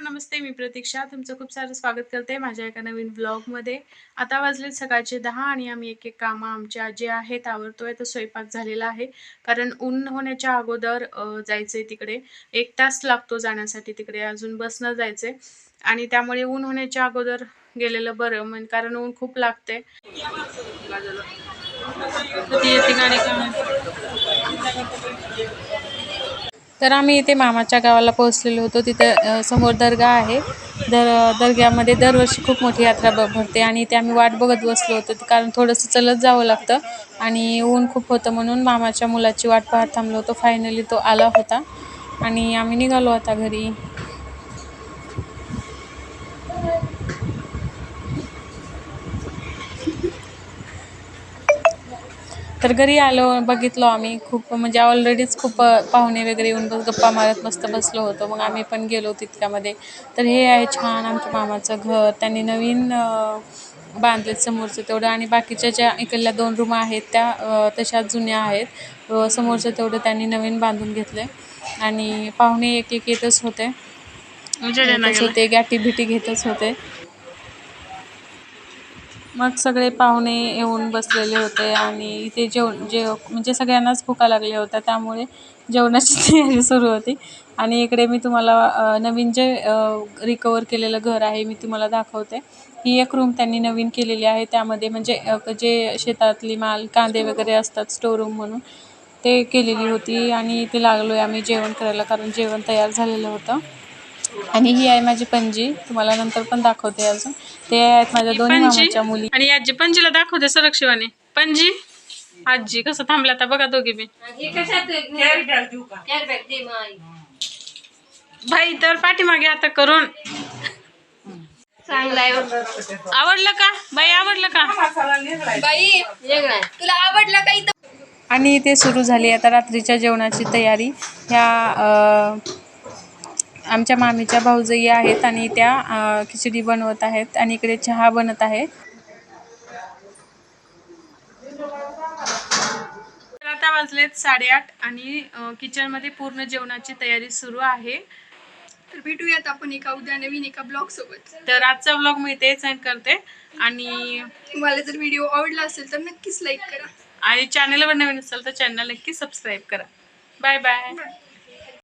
नमस्ते. मी प्रतीक्षा. तुमचं खूप सारं स्वागत करते माझ्या एका नवीन ब्लॉगमध्ये आता वाजले सकाळचे दहा आणि आम्ही एक एक कामं आमच्या जे आहेत आवरतोय तर स्वयंपाक झालेला आहे. कारण ऊन होण्याच्या अगोदर अ, जायचंय तिकडे. एक तास लागतो जाण्यासाठी तिकडे. अजून बसनं जायचंय. आणि त्यामुळे ऊन होण्याच्या अगोदर गेलेलं बरं. म्हणजे कारण ऊन खूप लागते का तर आम्ही इथे मामाच्या गावाला पोहोचलेलो होतो. तिथं समोर दर्गा आहे. दर दर्ग्यामध्ये दरवर्षी खूप मोठी यात्रा ब भरते आणि ते आम्ही वाट बघत बसलो होतो. कारण थोडंसं चलत जावं लागतं आणि ऊन खूप होतं म्हणून मामाच्या मुलाची वाट पाहत थांबलो होतो. फायनली तो आला होता आणि आम्ही निघालो आता घरी. तर घरी आलो बघितलो आम्ही खूप म्हणजे ऑलरेडीच खूप पाहुणे वगैरे येऊन बस गप्पा मारत मस्त बसलो होतो. मग आम्ही पण गेलो तितक्यामध्ये. तर हे आहे छान आमच्या मामाचं घर. त्यांनी नवीन अ, बांधलेत समोरचं तेवढं आणि बाकीच्या ज्या इकडल्या दोन रूम आहेत त्या अ, तशाच जुन्या आहेत. समोरचं तेवढं त्यांनी नवीन बांधून घेतलंय. आणि पाहुणे एक एक येतच होते होते गाठी भेटी घेतच होते. मग सगळे पाहुणे येऊन बसलेले होते आणि इथे जेव जेव म्हणजे सगळ्यांनाच भुका लागल्या होत्या त्यामुळे जेवणाची तयारी सुरू होती. आणि इकडे मी तुम्हाला नवीन जे रिकवर केलेलं घर आहे मी तुम्हाला दाखवते. ही एक रूम त्यांनी नवीन केलेली आहे. त्यामध्ये म्हणजे जे शेतातली माल कांदे वगैरे असतात स्टोर रूम म्हणून ते केलेली होती. आणि इथे लागलो आहे आम्ही जेवण करायला कारण जेवण तयार झालेलं होतं. आणि ही आहे माझी पणजी. तुम्हाला नंतर पण दाखवते अजून. ते आहेत माझ्या दोन्ही मामाच्या मुली. आणि आजी पणजीला दाखवते सरक शिवाने पणजी? आजी कसं थांबला आता बघा दोघी बी. भाई तर पाठीमागे आता करून. आवडलं का? बाई आवडलं का? बाई तुला आवडलं काही आणि इथे सुरू झाली आता रात्रीच्या जेवणाची तयारी. ह्या अ, आमच्या मामीच्या भाऊजई आहेत आणि त्या खिचडी बनवत आहेत आणि इकडे चहा बनत आहे. तर आता वाजलेत साडेआठ आणि किचनमध्ये पूर्ण जेवणाची तयारी सुरू आहे. तर भेटूयात आपण एका उद्या नवीन एका ब्लॉग सोबत. तर आजचा ब्लॉग मी इथे सेंड करते. आणि तुम्हाला जर व्हिडिओ आवडला असेल तर नक्कीच लाईक करा. आणि चॅनलवर नवीन असेल तर चॅनल नक्की सबस्क्राईब करा. Bye bye